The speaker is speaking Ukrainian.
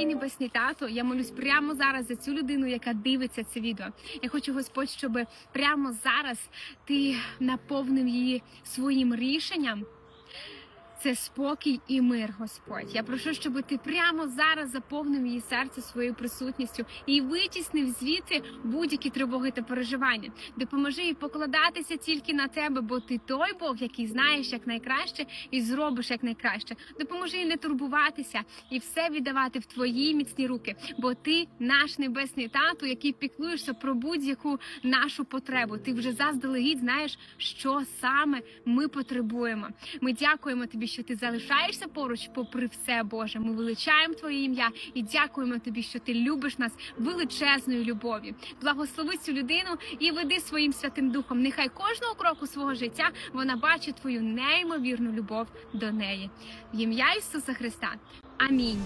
Дорогий небесний тато, я молюсь прямо зараз за цю людину, яка дивиться це відео. Я хочу, Господь, щоб прямо зараз ти наповнив її своїм рішенням. Це спокій і мир, Господь. Я прошу, щоб ти прямо зараз заповнив її серце своєю присутністю і витіснив звідти будь-які тривоги та переживання. Допоможи їй покладатися тільки на тебе, бо ти той Бог, який знаєш як найкраще і зробиш як найкраще. Допоможи їй не турбуватися і все віддавати в твої міцні руки, бо ти наш небесний тату, який піклуєшся про будь-яку нашу потребу. Ти вже заздалегідь знаєш, що саме ми потребуємо. Ми дякуємо тобі, що ти залишаєшся поруч, попри все, Боже. Ми величаємо Твоє ім'я і дякуємо тобі, що ти любиш нас величезною любов'ю. Благослови цю людину і веди своїм святим духом. Нехай кожного кроку свого життя вона бачить твою неймовірну любов до неї. В ім'я Ісуса Христа. Амінь.